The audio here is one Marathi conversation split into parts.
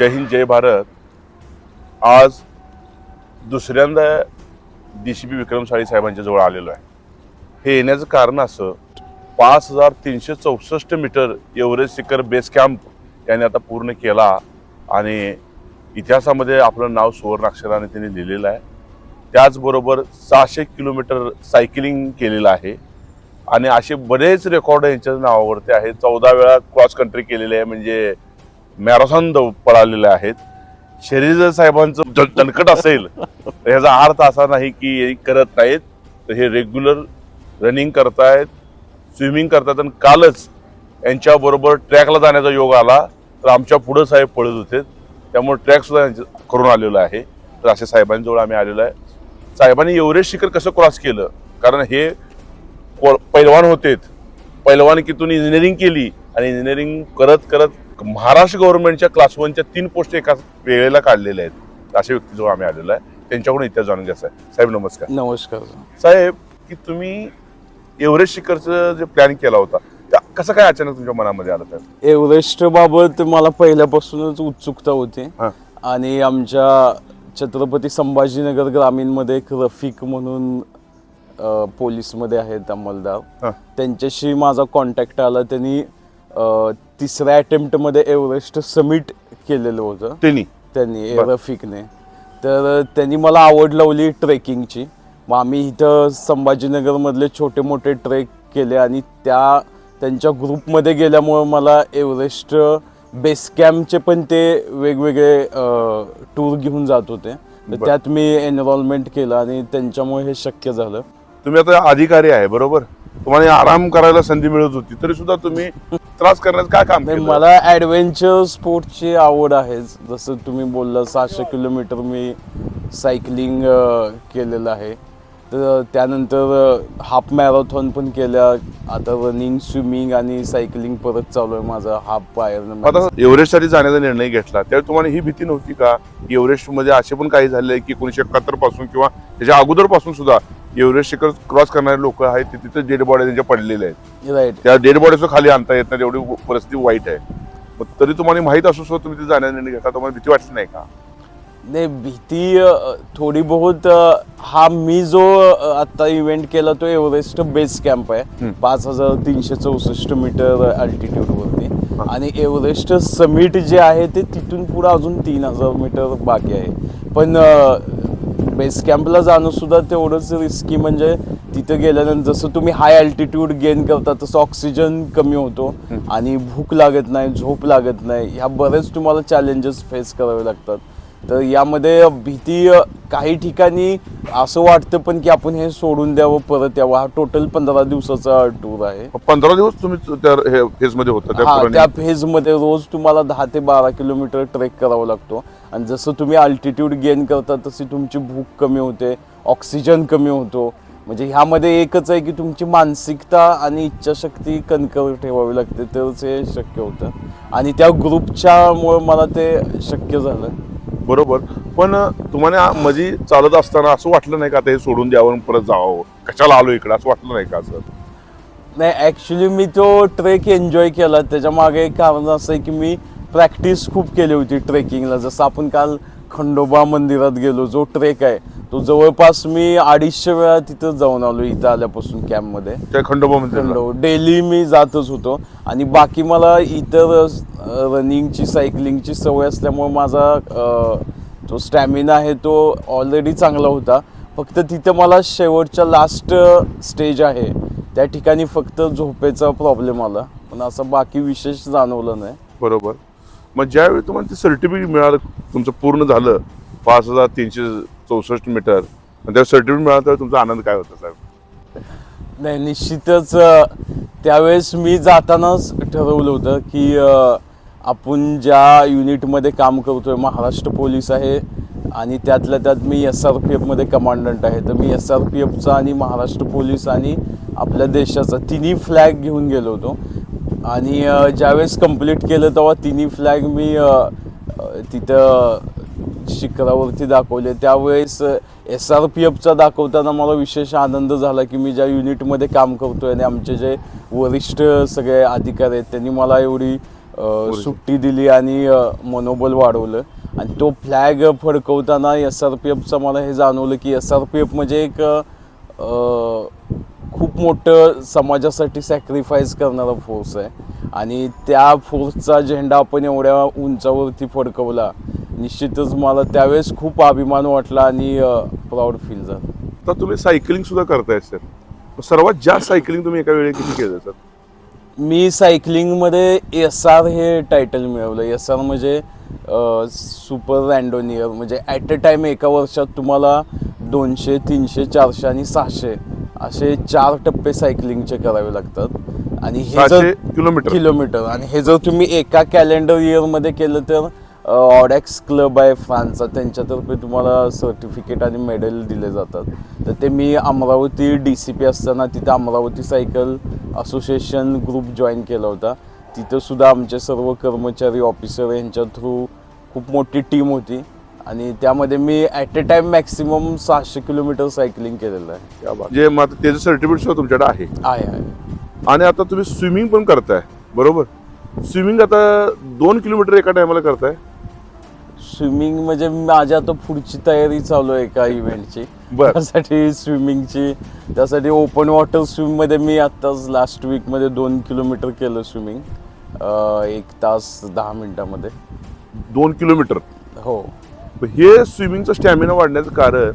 जय हिंद जय भारत. आज दुसऱ्यांदा D C P Vikram Sali साहेबांच्या जवळ आलेलो आहे. हे येण्याचं कारण असं पाच हजार तीनशे चौसष्ट मीटर एव्हरेस्ट शिखर बेस कॅम्प याने आता पूर्ण केला आणि इतिहासामध्ये आपलं नाव सुवर्णाक्षराने त्यांनी लिहिलेलं आहे. त्याचबरोबर सहाशे किलोमीटर सायकलिंग केलेलं आहे. आणि असे बरेच रेकॉर्ड यांच्या नावावरती आहे चौदा वेळा क्रॉस कंट्री केलेले आहे म्हणजे मॅरेथॉन पळालेले आहेत. शरीर साहेबांचं जनकट असेल तर ह्याचा अर्थ असा नाही की हे करत नाहीत. तर हे रेग्युलर रनिंग करतायत स्विमिंग करतायत आणि कालच यांच्याबरोबर ट्रॅकला जाण्याचा योग आला तर आमच्या पुढं साहेब पळत होते. त्यामुळे ट्रॅक सुद्धा करून आलेलो आहे. तर अशा साहेबांजवळ आम्ही आलेलो आहे. साहेबांनी एव्हरेस्ट शिखर कसं क्रॉस केलं? कारण हे को- पैलवान होते पैलवानकीतून इंजिनिअरिंग केली आणि इंजिनिअरिंग करत करत महाराष्ट्र गव्हर्नमेंटच्या क्लास वनच्या तीन पोस्ट एका वेळेला काढलेल्या आहेत. अशा व्यक्तीजवळ आम्ही आलेलो आहे. त्यांच्याकडून इतिहास जाणून घ्यायचा आहे. साहेब नमस्कार. नमस्कार. साहेब की तुम्ही एव्हरेस्ट शिखरचं जे प्लॅन केला होता कसं काय अचानक तुमच्या मनामध्ये आलं साहेब एव्हरेस्ट बाबत मला पहिल्यापासूनच उत्सुकता होती. आणि आमच्या छत्रपती संभाजीनगर ग्रामीणमध्ये एक रफिक म्हणून पोलीसमध्ये आहेत अंमलदार. त्यांच्याशी माझा कॉन्टॅक्ट आला. त्यांनी तिसऱ्या अटेम्प्टमध्ये एव्हरेस्ट समिट केलेलं होतं. त्यांनी. त्यांनी. रफिकने. तर त्यांनी मला आवड लावली ट्रेकिंगची मग आम्ही इथं संभाजीनगरमधले छोटे मोठे ट्रेक केले आणि त्या त्यांच्या ग्रुपमध्ये गेल्यामुळं मला एव्हरेस्ट बेस कॅम्पचे पण ते वेगवेगळे टूर घेऊन जात होते. तर. त्यात मी एनरोलमेंट केलं आणि त्यांच्यामुळे हे शक्य झालं. तुम्ही आता अधिकारी आहे बरोबर? तुम्हाला आराम करायला संधी मिळत होती तरी सुद्धा तुम्ही त्रास करण्याचं काय काम नाही, केलं? मला ॲडव्हेंचर स्पोर्टची आवड आहे जसं तुम्ही बोलला सहाशे किलोमीटर मी सायकलिंग केलेलं आहे. तर त्यानंतर हाफ मॅरेथॉन पण केल्या आता रनिंग स्विमिंग आणि सायकलिंग परत चालू आहे माझा हाफ आता पायर एव्हरेस्टसाठी जाण्याचा निर्णय घेतला त्यावेळी तुम्हाला ही भीती नव्हती का? की एव्हरेस्टमध्ये असे पण काही झाले की एकोणीशे एकाहत्तरपासून किंवा त्याच्या अगोदरपासून सुद्धा एव्हरेस्ट शिखर क्रॉस करणारे लोक आहेत ते तिथे डेड बॉडी त्यांच्या पडलेले आहेत. राईट त्या डेड बॉडीचं खाली आणता येत नाही एवढी परिस्थिती वाईट आहे. मग तरी तुम्हाला माहीत असू सुद्धा तुम्ही तिथे जाण्याचा निर्णय घेतला तुम्हाला भीती वाटली नाही का? नाही भीती थोडी बहुत हा मी जो आता इव्हेंट केला तो एव्हरेस्ट बेस कॅम्प आहे. पाच हजार तीनशे चौसष्ट मीटर अल्टिट्यूड वरती. हा. आणि एव्हरेस्ट समिट जे आहे ते तिथून पुढे अजून तीन हजार मीटर बाकी आहे. पण बेस कॅम्पला जाणं सुद्धा तेवढंच रिस्की म्हणजे तिथं गेल्यानंतर जसं तुम्ही हाय अल्टिट्यूड गेन करता तसं ऑक्सिजन कमी होतो. आणि भूक लागत नाही झोप लागत नाही ह्या बरेच तुम्हाला चॅलेंजेस फेस करावे लागतात. तर यामध्ये भीती काही ठिकाणी असं वाटतं पण की आपण हे सोडून द्यावं परत यावं. हा टोटल पंधरा दिवसाचा टूर आहे. पंधरा दिवस तुम्ही त्या फेजमध्ये होता त्या त्या फेजमध्ये रोज तुम्हाला दहा ते बारा किलोमीटर ट्रेक करावा लागतो. आणि जसं तुम्ही अल्टिट्यूड गेन करता तशी तुमची भूक कमी होते ऑक्सिजन कमी होतो. म्हणजे ह्यामध्ये एकच आहे की तुमची मानसिकता आणि इच्छाशक्ती कणकर ठेवावी लागते तरच हे शक्य होतं. आणि त्या ग्रुपच्यामुळे मला ते शक्य झालं. बरोबर. पण तुम्हाला मध्ये चालत असताना असं वाटलं नाही का आता हे सोडून द्यावं परत जावं? कशाला आलो इकडे? असं वाटलं नाही का असं? नाही ॲक्च्युली मी तो ट्रेक एन्जॉय केला. त्याच्यामागे एक कारण असं आहे की मी प्रॅक्टिस खूप केली होती ट्रेकिंगला. जसं आपण काल खंडोबा मंदिरात गेलो जो ट्रेक आहे तो जवळपास मी अडीचशे वेळा तिथं जाऊन आलो इथं आल्यापासून कॅम्पमध्ये. त्या खंडोबा मंदिरला? खंडो डेली मी जातच होतो. आणि बाकी मला इतर रनिंगची सायकलिंगची सवय असल्यामुळे माझा जो स्टॅमिना आहे तो ऑलरेडी चांगला होता. फक्त तिथं मला शेवटच्या लास्ट स्टेज आहे. त्या ठिकाणी फक्त झोपेचा प्रॉब्लेम आला. पण असं बाकी विशेष जाणवलं नाही. बरोबर. मग ज्यावेळी तुम्हाला ते सर्टिफिकेट मिळालं तुमचं पूर्ण झालं पाच हजार तीनशे चौसष्ट मीटर आणि त्या सर्टिफिकेट मिळालं तर तुमचा आनंद काय होता साहेब? नाही निश्चितच त्यावेळेस मी जातानाच ठरवलं होतं की आपण ज्या युनिटमध्ये काम करतोय महाराष्ट्र पोलीस आहे आणि त्यातल्या त्यात मी एस आर पी एफमध्ये कमांडंट आहे. तर मी एस आर पी एफचा आणि महाराष्ट्र पोलीस आणि आपल्या देशाचा तिन्ही फ्लॅग घेऊन गेलो होतो. आणि ज्यावेळेस कंप्लीट केलं तेव्हा तिन्ही फ्लॅग मी तिथं शिखरावरती दाखवले. त्यावेळेस एस आर पी एफचा दाखवताना मला विशेष आनंद झाला की मी ज्या युनिटमध्ये काम करतोय आणि आमचे जे वरिष्ठ सगळे अधिकारी आहेत त्यांनी मला एवढी सुट्टी दिली आणि मनोबल वाढवलं. आणि तो फ्लॅग फडकवताना एस आर पी एफचं मला हे जाणवलं की एस आर पी एफ म्हणजे एक खूप मोठं समाजासाठी सॅक्रिफाईस करणारा फोर्स आहे. आणि त्या फोर्सचा झेंडा आपण एवढ्या उंचावरती फडकवला निश्चितच मला त्यावेळेस खूप अभिमान वाटला आणि प्राऊड फील झालं. तर तुम्ही सायकलिंग सुद्धा करताय सर सर्वात जास्त सायकलिंग तुम्ही एका वेळी किती केलं सर मी सायकलिंगमध्ये एस आर हे टायटल मिळवलं. एस आर म्हणजे सुपर रँडोनियर म्हणजे ॲट अ टाइम एका वर्षात तुम्हाला दोनशे तीनशे चारशे आणि सहाशे असे चार टप्पे सायकलिंगचे करावे लागतात. आणि हे जर किलोमीटर. किलोमीटर. आणि हे जर तुम्ही एका कॅलेंडर इयरमध्ये केलं तर ऑडॅक्स क्लब आहे फ्रान्सचा. त्यांच्यातर्फे तुम्हाला सर्टिफिकेट आणि मेडल दिले जातात. तर ते मी अमरावती डी सी पी असताना तिथं Amravati cycle association group join केला होता. तिथं सुद्धा आमचे सर्व कर्मचारी ऑफिसर यांच्या थ्रू खूप मोठी टीम होती. आणि त्यामध्ये मी ॲट अ टाइम मॅक्सिमम सहाशे किलोमीटर सायकलिंग केलेलं आहे. क्या बात. जे मग आता त्याचं सर्टिफिकेट सुद्धा तुमच्याकडे आहे. आहे आहे. आणि आता तुम्ही स्विमिंग पण करताय. बरोबर? स्विमिंग आता दोन किलोमीटर एका टायमाला करताय. स्विमिंग म्हणजे माझी आता पुढची तयारी चालू आहे एका इव्हेंटची बर. त्यासाठी स्विमिंगची त्यासाठी ओपन वॉटर स्विममध्ये मी आत्ताच लास्ट वीकमध्ये दोन किलोमीटर केलं स्विमिंग एक तास दहा मिनिटामध्ये. दोन किलोमीटर. हो. हे स्विमिंगचं स्टॅमिना वाढण्याचं कारण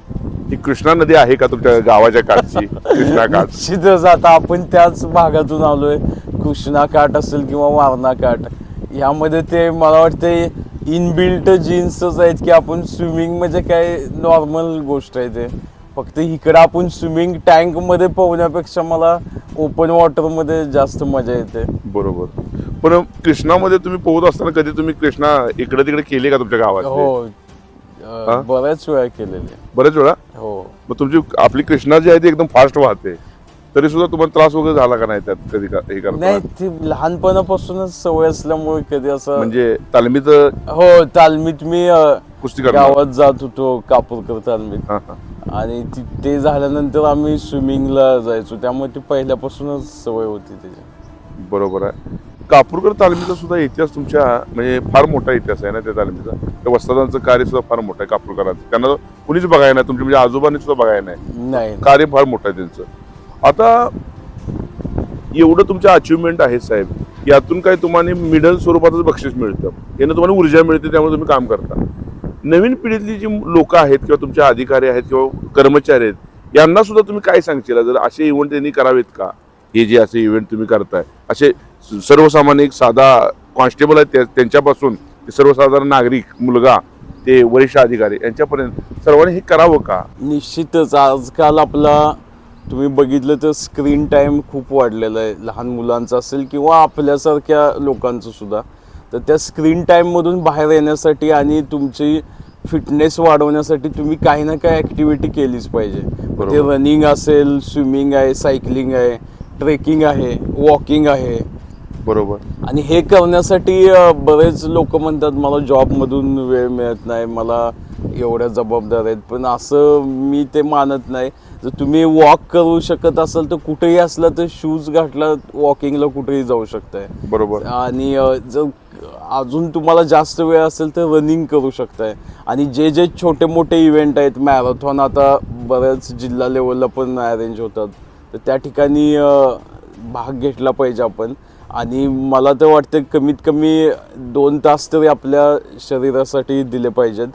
ही कृष्णा नदी आहे का तुमच्या गावाच्या काठची? कृष्णा काठ. निश्चितच आता आपण त्याच भागातून आलोय. कृष्णा काठ असेल किंवा वारणा काठ यामध्ये ते मला वाटते इनबिल्ट जीन्सच आहेत की आपण स्विमिंग म्हणजे काय नॉर्मल गोष्ट आहे ते. फक्त इकडं आपण स्विमिंग टँकमध्ये पोहण्यापेक्षा मला ओपन वॉटरमध्ये जास्त मजा येते. बरोबर. पण कृष्णामध्ये तुम्ही पोहत असताना कधी तुम्ही कृष्णा इकडे तिकडे केले का तुमच्या गावात हो हा? अं, बऱ्याच वेळा केलेले. बरेच वेळा? हो. मग तुमची आपली कृष्णा जी आहे ती एकदम फास्ट वाहते. तरी सुद्धा तुम्हाला त्रास वगैरे झाला का नाही त्यात कधी का- हे नाही ती लहानपणापासूनच सवय असल्यामुळे कधी असं म्हणजे तालमीचं हो तालमीत मी अं, कुस्ती करणार. गावात जात होतो कापूरकर तालमीत. हा, हा. आणि ती ते झाल्यानंतर आम्ही स्विमिंगला जायचो. त्यामुळे ती पहिल्यापासूनच सवय होती त्याची. बरोबर आहे. कापूरकर तालमीचा सुद्धा इतिहास तुमच्या म्हणजे फार मोठा इतिहास आहे ना त्या तालमीचा? त्या वस्तादांचं कार्य सुद्धा फार मोठं आहे कापूरकरांचं. त्यांना कुणीच बघायला नाही तुमच्या म्हणजे आजोबांनी सुद्धा बघायला नाही. नाही. कार्य फार मोठं आहे त्यांचं. आता एवढं तुमच्या अचिव्हमेंट आहे साहेब यातून काय तुम्हाला मिडल स्वरूपातच बक्षीस मिळतं. यानं तुम्हाला ऊर्जा मिळते त्यामुळे तुम्ही काम करता. नवीन पिढीतली जी लोक आहेत किंवा तुमचे अधिकारी आहेत किंवा कर्मचारी आहेत यांना सुद्धा तुम्ही काय सांगशील? जर असे इव्हेंट त्यांनी करावेत का? हे जे असे इव्हेंट तुम्ही करताय असे सर्वसामान्य एक साधा कॉन्स्टेबल आहेत त्या- त्यांच्यापासून ते सर्वसाधारण नागरिक मुलगा ते वरिष्ठ अधिकारी यांच्यापर्यंत सर्वांनी हे करावं का? निश्चितच. आजकाल आपला तुम्ही बघितलं तर स्क्रीन टाईम खूप वाढलेला आहे. लहान मुलांचा असेल किंवा आपल्यासारख्या लोकांचं सुद्धा. तर त्या स्क्रीन टाईममधून बाहेर येण्यासाठी आणि तुमची फिटनेस वाढवण्यासाठी तुम्ही काही ना काही ॲक्टिव्हिटी केलीच पाहिजे. ते. रनिंग असेल स्विमिंग आहे सायकलिंग आहे ट्रेकिंग आहे वॉकिंग आहे. बरोबर. आणि हे करण्यासाठी बरेच लोक म्हणतात मला जॉबमधून वेळ मिळत नाही मला एवढ्या जबाबदार आहेत. पण असं मी ते मानत नाही. जर तुम्ही वॉक करू शकत असाल तर कुठेही असला तर शूज घातला वॉकिंगला कुठेही जाऊ शकताय. बरोबर. आणि जर अजून तुम्हाला जास्त वेळ असेल तर रनिंग करू शकताय. आणि जे जे छोटे मोठे इव्हेंट आहेत मॅरेथॉन आता बऱ्याच जिल्हा लेवलला पण अरेंज होतात. तर त्या ठिकाणी भाग घेतला पाहिजे आपण. आणि मला तर वाटतं कमीत कमी दोन तास तरी आपल्या शरीरासाठी दिले पाहिजेत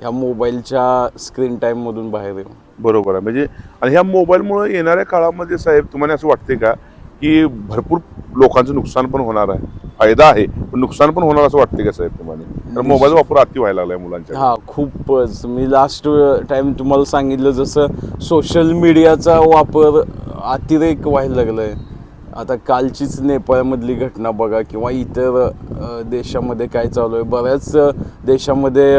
ह्या मोबाईलच्या स्क्रीन टाईममधून बाहेर येऊन. बरोबर आहे. म्हणजे आणि ह्या मोबाईलमुळे येणाऱ्या काळामध्ये साहेब तुम्हाला असं वाटते का की भरपूर लोकांचं नुकसान पण होणार आहे? फायदा आहे पण नुकसान पण होणार असं वाटते का साहेब तुम्हाला? तर मोबाईल वापर अति व्हायला लागलाय मुलांच्या हा खूपच. मी लास्ट टाइम तुम्हाला सांगितलं जसं सोशल मीडियाचा वापर अतिरेक व्हायला लागलाय. आता कालचीच नेपाळमधली घटना बघा किंवा इतर देशामध्ये काय चालू आहे. बऱ्याच देशामध्ये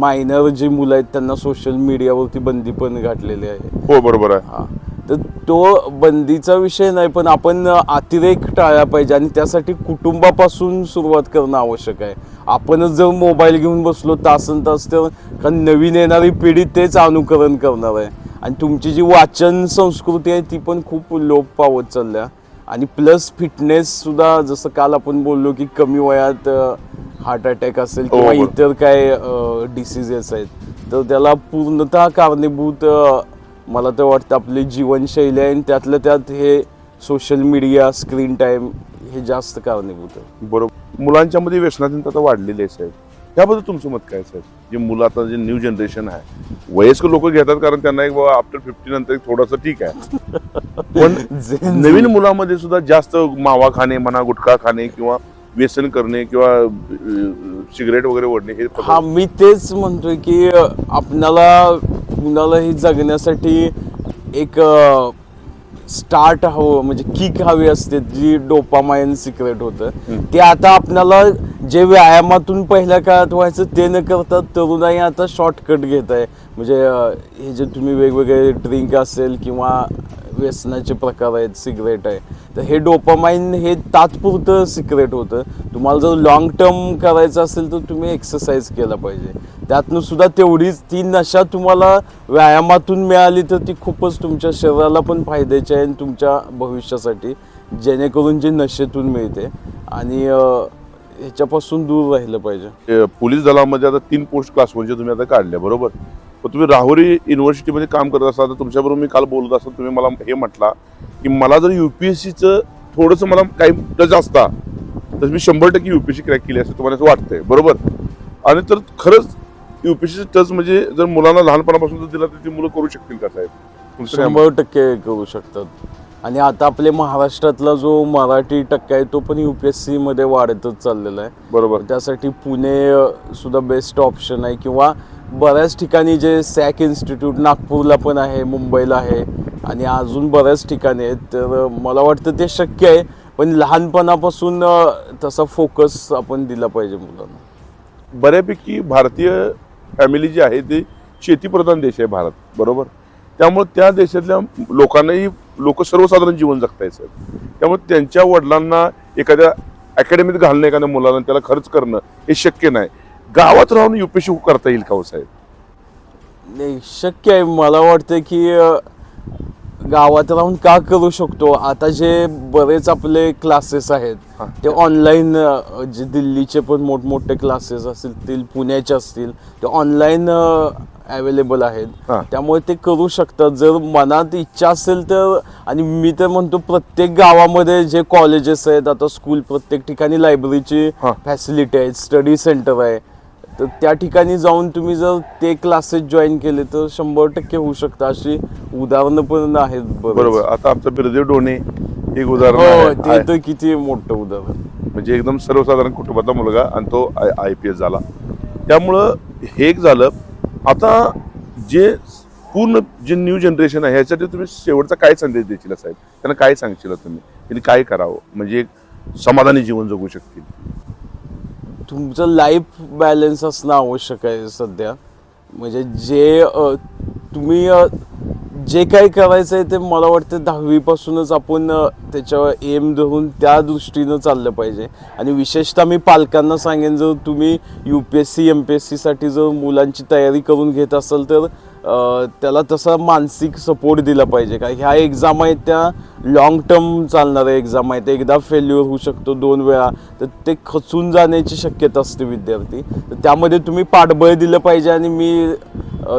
मायनर जी मुलं आहेत त्यांना सोशल मीडियावरती बंदी पण घातलेली आहे. हो बरोबर आहे. हा. तर तो बंदीचा विषय नाही पण आपण अतिरेक टाळला पाहिजे आणि त्यासाठी कुटुंबापासून सुरुवात करणं आवश्यक आहे. आपणच जर मोबाईल घेऊन बसलो तासन तास तर कारण नवीन येणारी पिढी तेच अनुकरण करणार आहे. आणि तुमची जी वाचन संस्कृती आहे ती पण खूप लोप पावत चालल्या. आणि प्लस फिटनेस सुद्धा जसं काल आपण बोललो की कमी वयात हार्ट अटॅक असेल हो, किंवा बरोबर. इतर काय डिसिजेस आहेत तर त्याला पूर्णतः कारणीभूत मला तर वाटतं आपली जीवनशैली आहे आणि त्यातल्या त्यात हे सोशल मीडिया स्क्रीन टाईम हे जास्त कारणीभूत आहे. बरोबर. मुलांच्या मध्ये व्यसनाधीनता आता वाढलेली आहे साहेब. त्याबद्दल तुमचं मत काय साहेब जे मुलं आता जे न्यू जनरेशन आहे. वयस्कर लोक घेतात कारण त्यांना एक बाबा आफ्टर फिफ्टी नंतर थोडंसं ठीक आहे. पण नवीन मुलामध्ये सुद्धा जास्त मावा खाणे म्हणा गुटखा खाणे किंवा व्यसन करणे किंवा अं, सिगरेट वगैरे ओढणे हे हा मी तेच म्हणतोय की अ, आपणाला कुणालाही जगण्यासाठी एक स्टार्ट हवं म्हणजे किक हवी असते जी डोपामाइन सिक्रेट होतं. ते आता आपल्याला जे व्यायामातून पहिल्या काळात व्हायचं ते न करता तरुणाई आता शॉर्टकट घेत आहे. म्हणजे हे जे तुम्ही वेगवेगळे ड्रिंक असेल किंवा व्यसनाचे प्रकार आहेत सिगरेट आहे तर हे डोपामाइन हे तात्पुरतं सिक्रेट होतं. तुम्हाला जर लॉंग टर्म करायचं असेल तर तुम्ही एक्सरसाइज केला पाहिजे. त्यातनं सुद्धा तेवढीच ती नशा तुम्हाला व्यायामातून मिळाली तर ती खूपच तुमच्या शरीराला पण फायद्याची आहे आणि तुमच्या भविष्यासाठी जेणेकरून जे नशेतून मिळते. आणि ह्याच्यापासून दूर राहिलं पाहिजे. पोलीस दलामध्ये आता तीन पोस्ट क्लास म्हणजे तुम्ही आता काढल्या बरोबर? पण तुम्ही राहुरी युनिव्हर्सिटीमध्ये काम करत असाल तर तुमच्याबरोबर मी काल बोलत असताना तुम्ही मला हे म्हटला की मला जर युपीएससीचं थोडंसं मला काही टच असता तर मी शंभर टक्के युपीएससी क्रॅक केली असं तुम्हाला असं वाटतंय बरोबर? आणि तर खरंच युपीएससी टच म्हणजे जर मुलांना लहानपणापासून जर दिला तर ती मुलं करू शकतील का साहेब? शंभर टक्के करू शकतात. आणि आता आपले महाराष्ट्रातला जो मराठी टक्का आहे तो पण युपीएससी मध्ये वाढतच चाललेला आहे. बरोबर. त्यासाठी पुणे सुद्धा बेस्ट ऑप्शन आहे किंवा बऱ्याच ठिकाणी जे सॅक इन्स्टिट्यूट नागपूरला पण आहे मुंबईला आहे आणि अजून बऱ्याच ठिकाणी आहेत. तर मला वाटतं ते शक्य आहे पण लहानपणापासून तसा फोकस आपण दिला पाहिजे मुलांना. बऱ्यापैकी भारतीय फॅमिली जी आहे ती शेतीप्रधान देश आहे भारत बरोबर? त्यामुळे त्या देशातल्या लोकांनाही लोक सर्वसाधारण जीवन जगतायत त्यामुळे त्यांच्या वडिलांना एखाद्या अकॅडमीत घालणं एखाद्या मुलांना त्याला खर्च करणं हे शक्य नाही. गावात राहून युपीएससी करता येईल का हो साहेब? नाही शक्य आहे. मला वाटतं की गावात राहून का करू शकतो आता जे बरेच आपले क्लासेस आहेत. ते ऑनलाईन जे दिल्लीचे पण मोठमोठे क्लासेस असतील पुण्याचे असतील ते ऑनलाईन अवेलेबल आहेत. त्यामुळे ते करू शकतात जर मनात इच्छा असेल तर आणि मी तर म्हणतो प्रत्येक गावामध्ये जे कॉलेजेस आहेत आता स्कूल प्रत्येक ठिकाणी लायब्ररीची. फॅसिलिटी आहे स्टडी सेंटर आहे तर त्या ठिकाणी जाऊन तुम्ही जर ते क्लासेस जॉईन केले तर शंभर टक्के होऊ शकतं अशी उदाहरणं पण आहेत. बरोबर. आता आमचं बिरदेव डोणे एक उदाहरण हो. ते. तर किती मोठं उदाहरण. म्हणजे एकदम सर्वसाधारण कुटुंबातला मुलगा आणि तो आय पी एस झाला. त्यामुळं हे एक झालं. आता जे पूर्ण जे न्यू जनरेशन आहे ह्यासाठी तुम्ही शेवटचा काय संदेश देशील साहेब? त्यांना काय सांगशील तुम्ही? त्यांनी काय करावं? म्हणजे एक समाधानी जीवन जगू शकतील. तुमचं लाईफ बॅलन्स असणं आवश्यक आहे सध्या. म्हणजे जे तुम्ही जे काही करायचं आहे ते मला वाटतं दहावीपासूनच आपण त्याच्यावर एम धरून त्या दृष्टीनं चाललं पाहिजे. आणि विशेषतः मी पालकांना सांगेन जर तुम्ही U P S C M P S सीसाठी जर मुलांची तयारी करून घेत असाल तर त्याला तसा मानसिक सपोर्ट दिला पाहिजे. का ह्या एक्झाम आहेत त्या लॉंग टर्म चालणाऱ्या एक्झाम आहेत. एकदा फेल्युअर होऊ शकतो दोन वेळा तर ते खचून जाण्याची शक्यता असते विद्यार्थी. तर त्यामध्ये तुम्ही पाठबळ दिलं पाहिजे आणि मी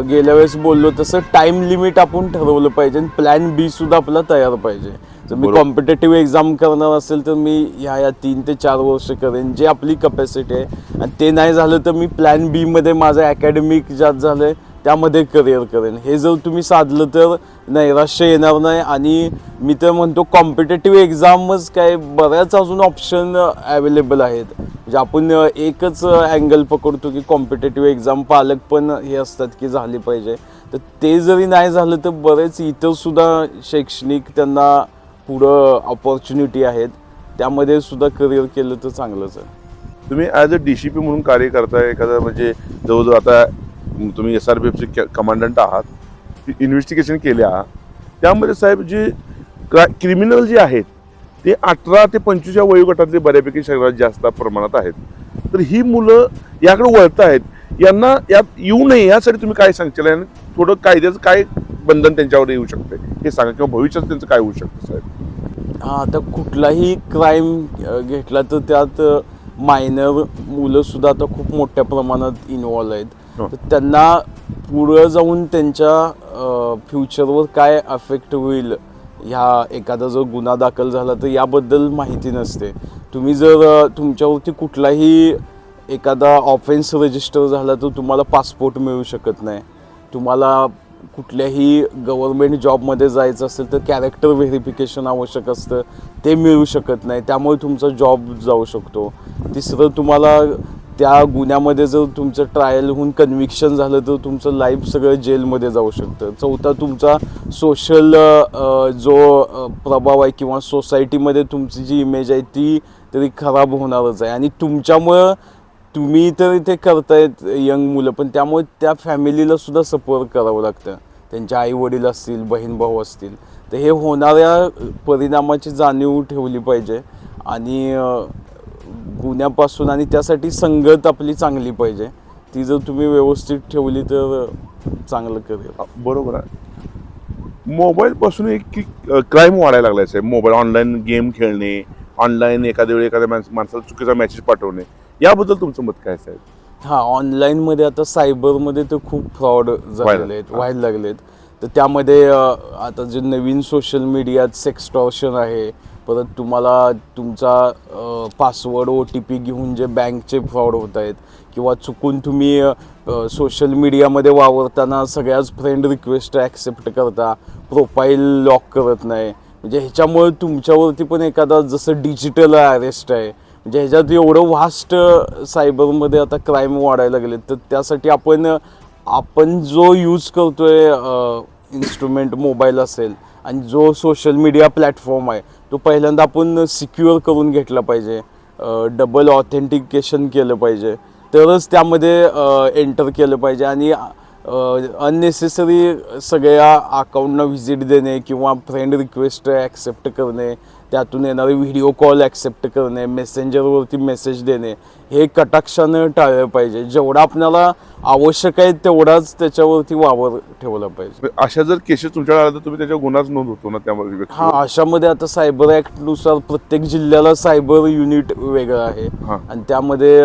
गेल्या वेळेस बोललो तसं टाइम लिमिट आपण ठरवलं पाहिजे आणि प्लॅन बी सुद्धा आपला तयार पाहिजे. जर मी. कॉम्पिटेटिव्ह एक्झाम करणार असेल तर मी ह्या या तीन ते चार वर्ष करेन जे आपली कपॅसिटी आहे. आणि ते नाही झालं तर मी प्लॅन बी मध्ये माझं अकॅडमिक ज्यात झालंय त्यामध्ये करिअर करेन. हे जर तुम्ही साधलं तर नैराश्य येणार नाही आणि मी तर म्हणतो कॉम्पिटेटिव्ह एक्झामच काय बऱ्याच अजून ऑप्शन अवेलेबल आहेत. म्हणजे आपण एकच अँगल पकडतो की कॉम्पिटेटिव्ह एक्झाम पालक पण हे असतात की झाली पाहिजे. तर ते जरी नाही झालं तर बरेच इतर सुद्धा शैक्षणिक त्यांना पुढं ऑपॉर्च्युनिटी आहेत. त्यामध्ये सुद्धा करिअर केलं तर चांगलंच आहे. तुम्ही as a D C P म्हणून कार्य करताय एखादा म्हणजे जवळजवळ आता तुम्ही एस आर पी एफचे कमांडंट आहात इन्व्हेस्टिगेशन केले आहात त्यामध्ये साहेब जे क्रिमिनल जे आहेत ते अठरा ते पंचवीसच्या वयोगटातले बऱ्यापैकी शरीरात जास्त प्रमाणात आहेत. तर ही मुलं याकडे वळत आहेत. यांना यात येऊ नये यासाठी तुम्ही काय सांगशील? आणि थोडं कायद्याचं काय बंधन त्यांच्यावर येऊ शकते हे सांगा किंवा भविष्यात त्यांचं काय होऊ शकतं साहेब? हा, आता कुठलाही क्राईम घेतला तर त्यात मायनर मुलंसुद्धा आता खूप मोठ्या प्रमाणात इन्वॉल्व आहेत. तर त्यांना पुढं जाऊन त्यांच्या फ्युचरवर काय अफेक्ट होईल ह्या एखादा जर गुन्हा दाखल झाला तर याबद्दल माहिती नसते. तुम्ही जर तुमच्यावरती कुठलाही एखादा ऑफेन्स रजिस्टर झाला तर तुम्हाला पासपोर्ट मिळू शकत नाही. तुम्हाला कुठल्याही गव्हर्मेंट जॉबमध्ये जायचं असेल तर कॅरेक्टर व्हेरिफिकेशन आवश्यक असतं. ते मिळू शकत नाही. त्यामुळे तुमचा जॉब जाऊ शकतो. तिसरं तुम्हाला त्या गुन्ह्यामध्ये जर तुमचं ट्रायल होऊन कन्व्हिक्शन झालं तर तुमचं लाईफ सगळं जेलमध्ये जाऊ शकतं. चौथा तुमचा सोशल जो प्रभाव आहे किंवा सोसायटीमध्ये तुमची जी इमेज आहे ती तरी खराब होणारच आहे. आणि तुमच्यामुळं तुम्ही तर ते करतायत यंग मुलं पण त्यामुळे त्या फॅमिलीला सुद्धा सपोर्ट करावं लागतं. त्यांचे आई वडील असतील बहीण भाऊ असतील. तर हे होणाऱ्या परिणामाची जाणीव ठेवली पाहिजे. आणि गुन्ह्यापासून आणि त्यासाठी संगत आपली चांगली पाहिजे. ती जर तुम्ही व्यवस्थित ठेवली तर चांगलं करेल. बरोबर आहे. मोबाईल पासून एक क्राईम वाढायला लागलाय साहेब. मोबाईल ऑनलाईन गेम खेळणे ऑनलाईन एखाद्या वेळी एखाद्या माणस- माणसाला चुकीचा मेसेज पाठवणे. याबद्दल तुमचं मत काय साहेब? हा ऑनलाईनमध्ये आता सायबरमध्ये तर खूप फ्रॉड झालेले आहेत. व्हायला लागलेत. तर त्यामध्ये आता जे नवीन सोशल मीडियात सेक्स्टॉर्शन आहे परत तुम्हाला तुमचा पासवर्ड ओ टी पी घेऊन जे बँकचे फ्रॉड होत आहेत किंवा चुकून तुम्ही सोशल मीडियामध्ये वावरताना सगळ्याच फ्रेंड रिक्वेस्ट ॲक्सेप्ट करता प्रोफाईल लॉक करत नाही. म्हणजे ह्याच्यामुळे तुमच्यावरती पण एखादा जसं डिजिटल अरेस्ट आहे म्हणजे ह्याच्यात एवढं व्हास्ट सायबरमध्ये आता क्राईम वाढायला लागले तर त्यासाठी आपण आपण जो यूज करतोय इन्स्ट्रुमेंट मोबाईल असेल आणि जो सोशल मीडिया प्लॅटफॉर्म आहे तो पहिल्यांदा आपण सिक्युअर करून घेतला पाहिजे. डबल ऑथेंटिकेशन केलं पाहिजे. तरच त्यामध्ये एंटर केलं पाहिजे आणि अननेसेसरी सगळ्या अकाउंटना व्हिजिट देणे किंवा फ्रेंड रिक्वेस्ट ॲक्सेप्ट करणे त्यातून येणारे व्हिडिओ कॉल ॲक्सेप्ट करणे मेसेंजरवरती मेसेज देणे हे कटाक्षानं टाळलं पाहिजे. जेवढा आपल्याला आवश्यक आहे तेवढाच त्याच्यावरती वावर ठेवला पाहिजे. अशा जर केसेस तुमच्याकडे आल्या तर तुम्ही त्याच्यावर गुन्हाच नोंद होतो ना त्यामध्ये हा. अशामध्ये आता सायबर ॲक्टनुसार प्रत्येक जिल्ह्याला सायबर युनिट वेगळं आहे. आणि त्यामध्ये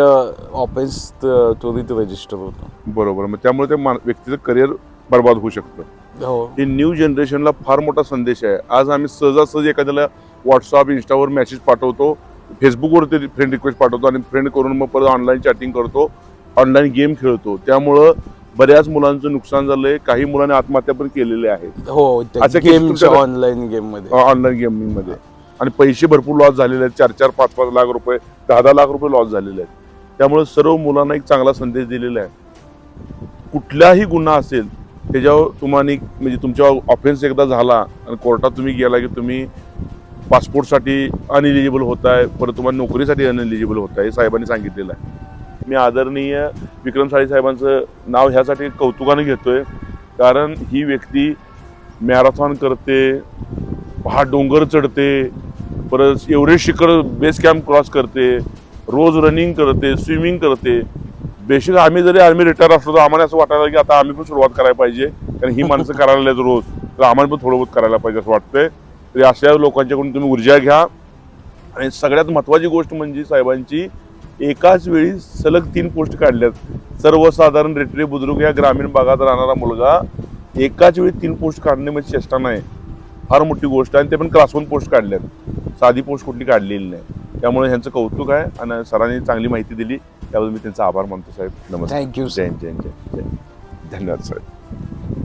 ऑफेन्स त्वरित रजिस्टर होतो. बरोबर. मग त्यामुळे त्या मान- व्यक्तीचं करिअर बर्बाद होऊ शकतं. हो. हे न्यू जनरेशनला फार मोठा संदेश आहे. आज आम्ही सहजासहज एखाद्याला व्हॉट्सअप इंस्टावर मेसेज पाठवतो. फेसबुकवरती फ्रेंड रिक्वेस्ट पाठवतो आणि फ्रेंड करून मग परत ऑनलाईन चॅटिंग करतो. ऑनलाईन गेम खेळतो. त्यामुळं बऱ्याच मुलांचं नुकसान झालंय. काही मुलांनी आत्महत्या पण केलेल्या आहेत. हो ऑनलाईन गेममध्ये. ऑनलाईन गेमिंगमध्ये. आणि पैसे भरपूर लॉस झालेले आहेत. चार चार पाच पाच लाख रुपये दहा दहा लाख रुपये लॉस झालेले आहेत. त्यामुळे सर्व मुलांना एक चांगला संदेश दिलेला आहे. कुठलाही गुन्हा असेल त्याच्यावर तुम्हाला म्हणजे तुमच्या ऑफेन्स एकदा झाला आणि कोर्टात तुम्ही गेला की तुम्ही पासपोर्टसाठी अनएलिजिबल होत आहे परत तुम्हाला नोकरीसाठी अनएलिजिबल होत आहे हे साहेबांनी सांगितलेलं आहे. मी आदरणीय विक्रम साळी साहेबांचं नाव ह्यासाठी कौतुकाने आहे कारण ही व्यक्ती मॅरेथॉन करते पहा डोंगर चढते परत एव्हरेस्ट शिखर बेस कॅम्प क्रॉस करते रोज रनिंग करते स्विमिंग करते. बेसिक आम्ही जरी आम्ही रिटायर असलो तर आम्हाला असं वाटायला की आता आम्ही पण सुरुवात करायला पाहिजे कारण ही माणसं करायला रोज. तर आम्हाला पण थोडं बहुत करायला पाहिजे असं वाटतंय. तरी अशा लोकांच्याकडून तुम्ही ऊर्जा घ्या. आणि सगळ्यात महत्त्वाची गोष्ट म्हणजे साहेबांची एकाच वेळी सलग तीन पोस्ट काढल्यात. सर्वसाधारण रेटरी बुद्रुक या ग्रामीण भागात राहणारा मुलगा एकाच वेळी तीन पोस्ट काढणे म्हणजे चेष्टा नाही. फार मोठी गोष्ट आहे आणि ते पण क्लास वन पोस्ट काढल्यात. साधी पोस्ट कुठली काढलेली नाही. त्यामुळे ह्यांचं कौतुक आहे आणि सरांनी चांगली माहिती दिली. त्याबद्दल मी त्यांचा आभार मानतो साहेब. नमस्कार. थँक्यू जय जय जय. धन्यवाद साहेब